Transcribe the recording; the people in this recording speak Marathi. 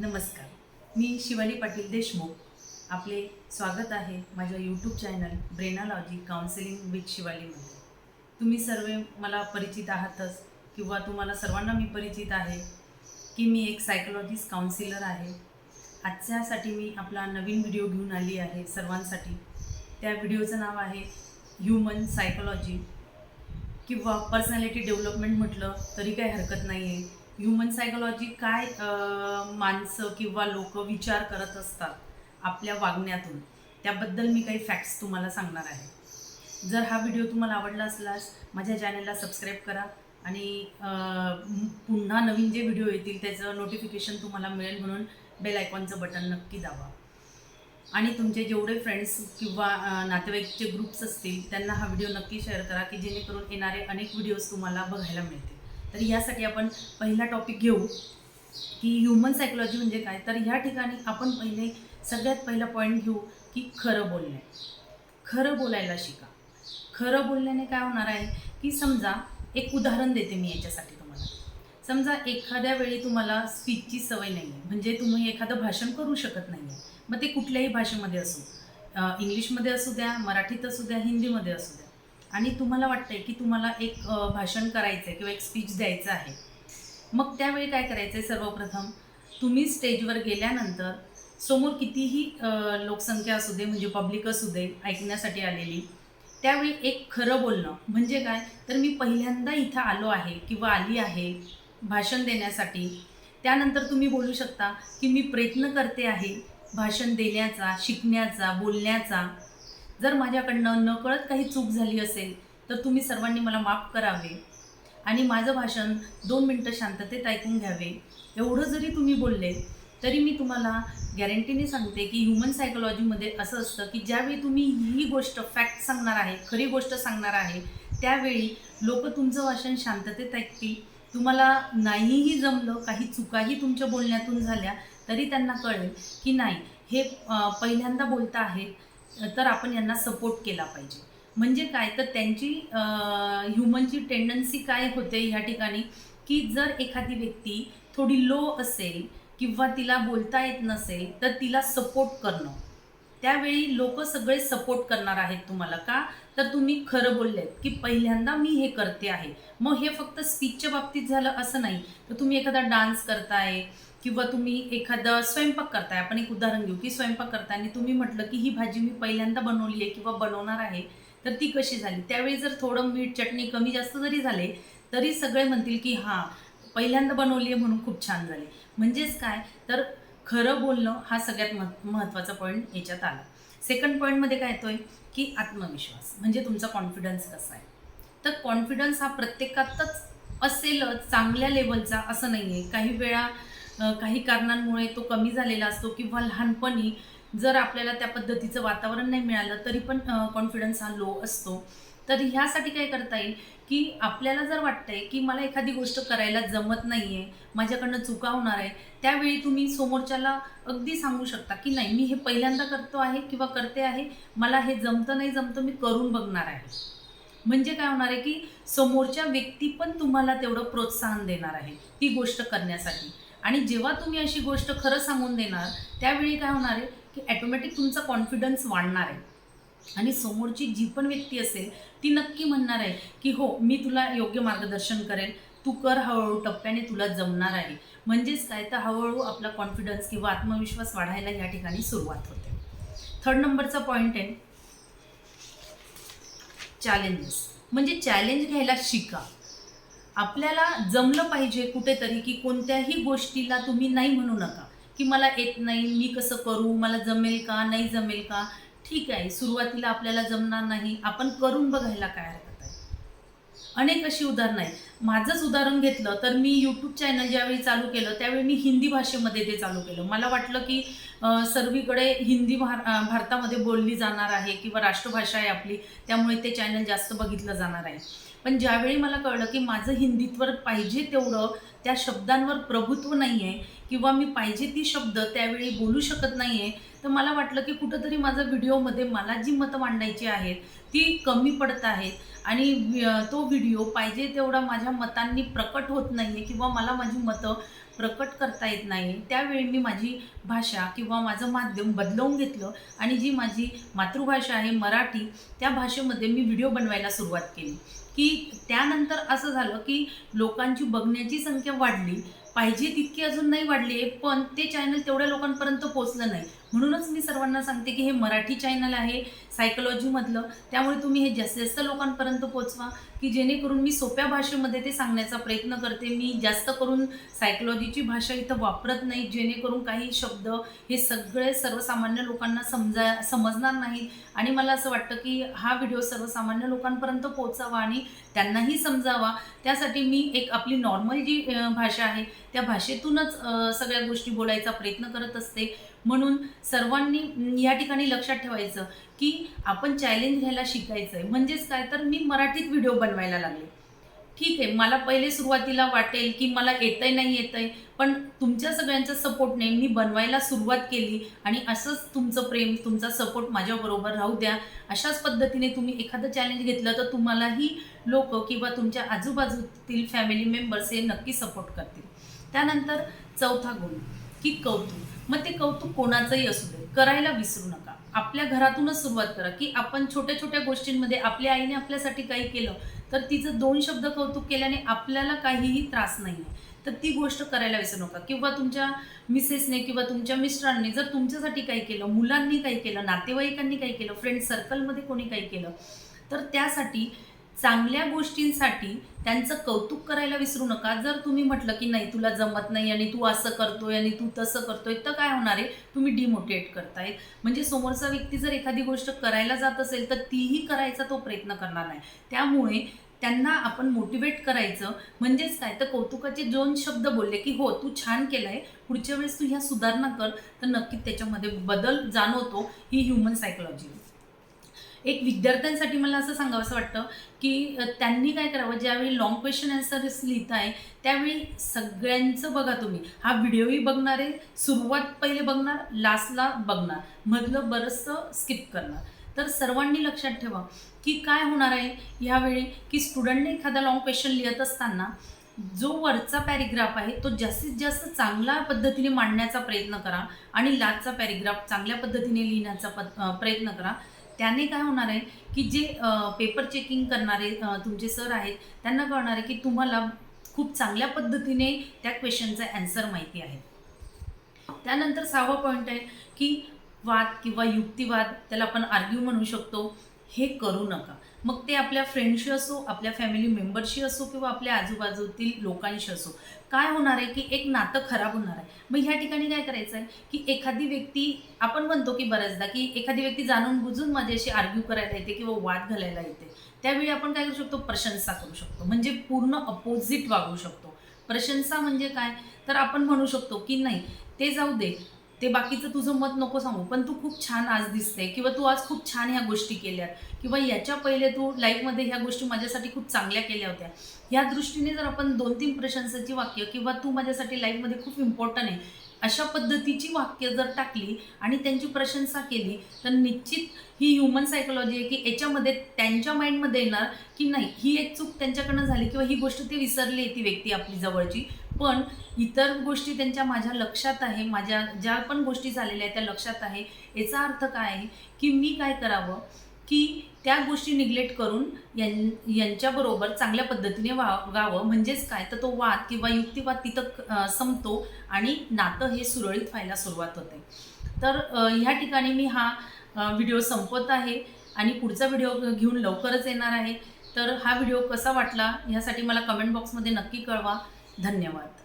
नमस्कार. मी शिवाली पाटील देशमुख. आपले स्वागत आहे माझ्या YouTube channel Brainology counselling with शिवालीमध्ये तुम्ही सर्व मला परिचित आहातच किंवा तुम्हाला सर्वांना मी परिचित आहे की मी एक सायकोलॉजिस्ट काउन्सिलर आहे. आजच्यासाठी मी आपला नवीन व्हिडिओ घेऊन आली आहे सर्वांसाठी. त्या व्हिडिओचं नाव आहे ह्युमन सायकोलॉजी किंवा पर्सनॅलिटी डेव्हलपमेंट म्हटलं तरी काही हरकत नाही आहे ह्युमन सायकोलॉजी काय माणसं किंवा लोक विचार करत असतात आपल्या वागण्यातून त्याबद्दल मी काही फॅक्ट्स तुम्हाला सांगणार आहे. जर हा व्हिडिओ तुम्हाला आवडला असल्यास माझ्या चॅनलला सबस्क्राईब करा आणि पुन्हा नवीन जे व्हिडिओ येतील त्याचं नोटिफिकेशन तुम्हाला मिळेल म्हणून बेल आयकॉनचं बटन नक्की दाबा. आणि तुमचे जेवढे फ्रेंड्स किंवा नातेवाईकचे ग्रुप्स असतील त्यांना हा व्हिडिओ नक्की शेअर करा की जेणेकरून येणारे अनेक व्हिडिओज तुम्हाला बघायला मिळतील. तर यासाठी आपण पहिला टॉपिक घेऊ की ह्युमन सायकोलॉजी म्हणजे काय? तर ह्या ठिकाणी आपण पहिले सगळ्यात पहिला पॉईंट घेऊ की खरं बोलणे. खरं बोलायला शिका. खरं बोलण्याने काय होणार आहे की समजा एक उदाहरण देते मी याच्यासाठी तुम्हाला. समजा एखाद्या वेळी तुम्हाला स्पीचची सवय नाही आहे म्हणजे तुम्ही एखादं भाषण करू शकत नाही आहे मग ते कुठल्याही भाषेमध्ये असो इंग्लिशमध्ये असू द्या मराठीत असू द्या हिंदीमध्ये असू द्या. आणि तुम्हाला वाटतंय की तुम्हाला एक भाषण करायचं आहे किंवा एक स्पीच द्यायचं आहे. मग त्यावेळी काय करायचं आहे सर्वप्रथम? तुम्ही स्टेजवर गेल्यानंतर समोर कितीही लोकसंख्या असू दे म्हणजे पब्लिक असू दे ऐकण्यासाठी आलेली त्यावेळी एक खरं बोलणं म्हणजे काय? तर मी पहिल्यांदा इथं आलो आहे किंवा आली आहे भाषण देण्यासाठी. त्यानंतर तुम्ही बोलू शकता की मी प्रयत्न करते आहे भाषण देण्याचा शिकण्याचा बोलण्याचा. जर माझ्याकडनं नकळत काही चूक झाली असेल तर तुम्ही सर्वांनी मला माफ करावे. आणि माझं भाषण दोन मिनटं शांततेत ऐकून घ्यावे. एवढं जरी तुम्ही बोलले तरी मी तुम्हाला गॅरंटीने सांगते की ह्युमन सायकोलॉजीमध्ये असं असतं की ज्यावेळी तुम्ही ही गोष्ट फॅक्ट सांगणार आहे खरी गोष्ट सांगणार आहे त्यावेळी लोक तुमचं भाषण शांततेत ऐकतील. तुम्हाला नाहीही जमलं काही चुकाही तुमच्या बोलण्यातून झाल्या तरी त्यांना कळेल की नाही हे पहिल्यांदा बोलता आहेत तर आपण यांना सपोर्ट केला पाहिजे. म्हणजे काय? तर त्यांची ह्युमनची टेंडन्सी काय होते ह्या ठिकाणी? की जर एखादी व्यक्ती थोडी लो असेल किंवा तिला बोलता येत नसेल तर तिला सपोर्ट करणं. त्यावेळी लोक सगळे सपोर्ट करणार आहेत तुम्हाला का? तर तुम्ही खरं बोललेत की पहिल्यांदा मी हे करते आहे. मग हे फक्त स्पीचच्या बाबतीत झालं असं नाही. तर तुम्ही एखादा डान्स करताय किंवा तुम्ही एखादं स्वयंपाक करताय आपण एक उदाहरण घेऊ की स्वयंपाक करताय आणि तुम्ही म्हटलं की ही भाजी मी पहिल्यांदा बनवली आहे किंवा बनवणार आहे तर ती कशी झाली? त्यावेळी जर थोडं मीठ चटणी कमी जास्त जरी झाले तरी सगळे म्हणतील की हां पहिल्यांदा बनवली आहे म्हणून खूप छान झाले. म्हणजेच काय? तर खरं बोलणं हा सगळ्यात मह महत्त्वाचा पॉईंट याच्यात आला. सेकंड पॉईंटमध्ये काय येतोय? की आत्मविश्वास म्हणजे तुमचा कॉन्फिडन्स कसा आहे? तर कॉन्फिडन्स हा प्रत्येकातच असेलच चांगल्या लेवलचा असं नाही आहे काही वेळा काही कारणांमुळे तो कमी झालेला असतो किंवा लहानपणी जर आपल्याला त्या पद्धतीचं वातावरण नाही मिळालं तरी पण कॉन्फिडन्स हा लो असतो. तर ह्यासाठी काय करता येईल की आपल्याला जर वाटतंय की मला एखादी गोष्ट करायला जमत नाही आहे माझ्याकडनं चुका होणार आहे त्यावेळी तुम्ही समोरच्याला अगदी सांगू शकता की नाही मी हे पहिल्यांदा करतो आहे किंवा करते आहे मला हे जमतं नाही जमतं मी करून बघणार आहे. म्हणजे काय होणार आहे की समोरच्या व्यक्ती पण तुम्हाला तेवढं प्रोत्साहन देणार आहे ती गोष्ट करण्यासाठी. आणि जेव्हा तुम्ही अशी गोष्ट खरं सांगून देणार त्यावेळी काय होणार आहे की ॲटोमॅटिक तुमचा कॉन्फिडन्स वाढणार आहे. आणि समोरची जी पण व्यक्ती असेल ती नक्की म्हणणार आहे की हो मी तुला योग्य मार्गदर्शन करेल तू कर हळूहळू टप्प्याने तुला जमणार आहे. म्हणजेच काय? तर हळूहळू आपला कॉन्फिडन्स किंवा आत्मविश्वास वाढायला या ठिकाणी सुरुवात होते. थर्ड नंबरचा पॉईंट आहे. चॅलेंजेस म्हणजे चॅलेंज घ्यायला शिका. आपल्याला जमलं पाहिजे कुठेतरी की कोणत्याही गोष्टीला तुम्ही नाही म्हणू नका. की मला येत नाही मी कसं करू मला जमेल का नाही जमेल का? ठीक आहे सुरुवातीला आपल्याला जमणार नाही. आपण करून बघायला काय अनेक अशी उदाहरणं आहेत. माझंच उदाहरण घेतलं तर मी यूट्यूब चॅनल ज्यावेळी चालू केलं त्यावेळी मी हिंदी भाषेमध्ये ते चालू केलं. मला वाटलं की सर्वीकडे हिंदी भार भारतामध्ये बोलली जाणार आहे किंवा राष्ट्रभाषा आहे आपली त्यामुळे ते चॅनल जास्त बघितलं जाणार आहे. पण ज्यावेळी मला कळलं की माझं हिंदीतवर पाहिजे तेवढं त्या शब्दांवर प्रभुत्व नाही आहे किंवा मी पाहिजे ती शब्द त्यावेळी बोलू शकत नाही आहे तर मला वाटलं की कुठंतरी माझा व्हिडिओमध्ये मला जी मतं मांडायची आहेत ती कमी पडत आहेत. आणि तो व्हिडिओ पाहिजे तेवढा माझ्या मतांनी प्रकट होत नाही आहे किंवा मला माझी मतं प्रकट करता येत नाही त्यावेळी मी माझी भाषा किंवा माझं माध्यम बदलवून घेतलं आणि जी माझी मातृभाषा आहे मराठी त्या भाषेमध्ये मी व्हिडिओ बनवायला सुरुवात केली. की त्यानंतर असं झालं की लोकांची बघण्याची संख्या वाढली पाहिजे तितकी अजून नाही वाढली आहे पण ते चॅनल तेवढ्या लोकांपर्यंत पोचलं नाही. म्हणूनच मी सर्वांना सांगते की हे मराठी चॅनल आहे सायकोलॉजीमधलं त्यामुळे तुम्ही हे जास्तीत जास्त लोकांपर्यंत पोचवा की जेणेकरून मी सोप्या भाषेमध्ये ते सांगण्याचा प्रयत्न करते. मी जास्त करून सायकोलॉजीची भाषा इथं वापरत नाही जेणेकरून काही शब्द हे सगळे सर्वसामान्य लोकांना समजा समजणार नाहीत. आणि मला असं वाटतं की हा व्हिडिओ सर्वसामान्य लोकांपर्यंत पोचावा आणि त्यांनाही समजावा. त्यासाठी मी एक आपली नॉर्मल जी भाषा आहे त्या भाषेतूनच सगळ्या गोष्टी बोलायचा प्रयत्न करत असते. म्हणून सर्वांनी या ठिकाणी लक्षात ठेवायचं की आपण चॅलेंज घ्यायला शिकायचं आहे म्हणजेच काय? तर मी मराठीत व्हिडिओ बनवायला लागले. ठीक आहे मला पहिले सुरुवातीला वाटेल की मला येतंय नाही येतंय पण तुमच्या सगळ्यांच्या सपोर्टने मी बनवायला सुरुवात केली आणि असंच तुमचं प्रेम तुमचा सपोर्ट माझ्याबरोबर राहू द्या. अशाच पद्धतीने तुम्ही एखादं चॅलेंज घेतलं तर तुम्हालाही लोक किंवा तुमच्या आजूबाजूतील फॅमिली मेंबर्स हे नक्की सपोर्ट करतील. त्यानंतर चौथा गुण की कौतुक. मग ते कौतुक कोणाचंही असू दे करायला विसरू नका. आपल्या घरातूनच सुरुवात करा की आपण छोट्या छोट्या गोष्टींमध्ये आपल्या आईने आपल्यासाठी काही केलं तर तिचं दोन शब्द कौतुक केल्याने आपल्याला काहीही त्रास नाही आहे तर ती गोष्ट करायला विसरू नका. किंवा तुमच्या मिसेसने किंवा तुमच्या मिस्टरांनी जर तुमच्यासाठी काही केलं मुलांनी काही केलं नातेवाईकांनी काही केलं फ्रेंड सर्कलमध्ये कोणी काही केलं तर त्यासाठी चांगल्या गोष्टींसाठी त्यांचं कौतुक करायला विसरू नका. जर तुम्ही म्हटलं की नाही तुला जमत नाही आणि तू असं करतोय आणि तू तसं करतोय तर काय होणार आहे? तुम्ही डिमोटिवेट करताय. म्हणजे समोरचा व्यक्ती जर एखादी गोष्ट करायला जात असेल तर तीही करायचा तो प्रयत्न करणार नाही. त्यामुळे त्यांना आपण मोटिवेट करायचं. म्हणजेच काय? तर कौतुकाचे दोन शब्द बोलले की हो तू छान केलंय. पुढच्या वेळेस तू ह्या सुधारणा कर. तर नक्कीच त्याच्यामध्ये बदल जाणवतो ही ह्युमन सायकोलॉजी एक विद्यार्थ्यांसाठी मला असं सांगावं वाटतं की त्यांनी काय करावं? ज्यावेळी लॉंग क्वेश्चन आन्सर्स लिहिताय त्यावेळी सगळ्यांचं बघा तुम्ही. हा व्हिडिओही बघणार आहे सुरुवात पहिले बघणार लास्टला बघणार. मधलं बरंचसं स्किप करणार. तर सर्वांनी लक्षात ठेवा की काय होणार आहे ह्यावेळी की स्टुडंटने एखादा लॉंग क्वेश्चन लिहित असताना जो वरचा पॅरेग्राफ आहे तो जास्तीत जास्त चांगल्या पद्धतीने मांडण्याचा प्रयत्न करा आणि लास्टचा पॅरेग्राफ चांगल्या पद्धतीने लिहिण्याचा प प्रयत्न करा. त्याने काय होणार आहे की जे पेपर चेकिंग करणारे तुमचे सर आहेत त्यांना कळणार आहे की तुम्हाला खूप चांगल्या पद्धतीने त्या क्वेश्चनचा ॲन्सर माहिती आहे. त्यानंतर सहावा पॉईंट आहे की वाद किंवा युक्तिवाद त्याला आपण आर्ग्यू म्हणू शकतो. हे करू नका. मग ते आपल्या फ्रेंडशी असो आपल्या फॅमिली मेंबरशी असो किंवा आपल्या आजूबाजूतील लोकांशी असो काय होणार आहे की एक नातं खराब होणार आहे? मग ह्या ठिकाणी काय करायचं आहे की एखादी व्यक्ती आपण म्हणतो की बऱ्याचदा की एखादी व्यक्ती जाणून बुजून माझ्याशी आर्ग्यू करायला येते किंवा वाद घालायला येते त्यावेळी आपण काय करू शकतो? प्रशंसा करू शकतो. म्हणजे पूर्ण अपोजिट वागू शकतो. प्रशंसा म्हणजे काय? तर आपण म्हणू शकतो की नाही ते जाऊ दे. ते बाकीचं तुझं मत नको सांगू पण तू खूप छान आज दिसते किंवा तू आज खूप छान ह्या गोष्टी केल्यात किंवा याच्या पहिले तू लाईफमध्ये ह्या गोष्टी माझ्यासाठी खूप चांगल्या केल्या होत्या. ह्या दृष्टीने जर आपण दोन तीन प्रशंसाची वाक्य किंवा तू माझ्यासाठी लाईफमध्ये खूप इम्पॉर्टंट आहे अशा पद्धतीची वाक्य जर टाकली आणि त्यांची प्रशंसा केली तर निश्चित ही ह्युमन सायकोलॉजी आहे की याच्यामध्ये त्यांच्या माइंडमध्ये येणार की नाही ही एक चूक त्यांच्याकडनं झाली किंवा ही गोष्ट ती विसरली ती व्यक्ती आपली जवळची पण इतर गोष्टी त्यांच्या माझ्या लक्षात आहे माझ्या ज्या पण गोष्टी झालेल्या आहेत त्या लक्षात आहे. याचा अर्थ काय आहे की मी काय करावं की त्या गोष्टी निग्लेक्ट करून यां यांच्याबरोबर चांगल्या पद्धतीने वा गावं म्हणजेच काय? तर तो वाद किंवा युक्तिवाद तिथं संपतो आणि नातं हे सुरळीत व्हायला सुरुवात होते. तर ह्या ठिकाणी मी हा व्हिडिओ संपवत आहे आणि पुढचा व्हिडिओ घेऊन लवकरच येणार आहे. तर हा व्हिडिओ कसा वाटला ह्यासाठी मला कमेंट बॉक्समध्ये नक्की कळवा. धन्यवाद.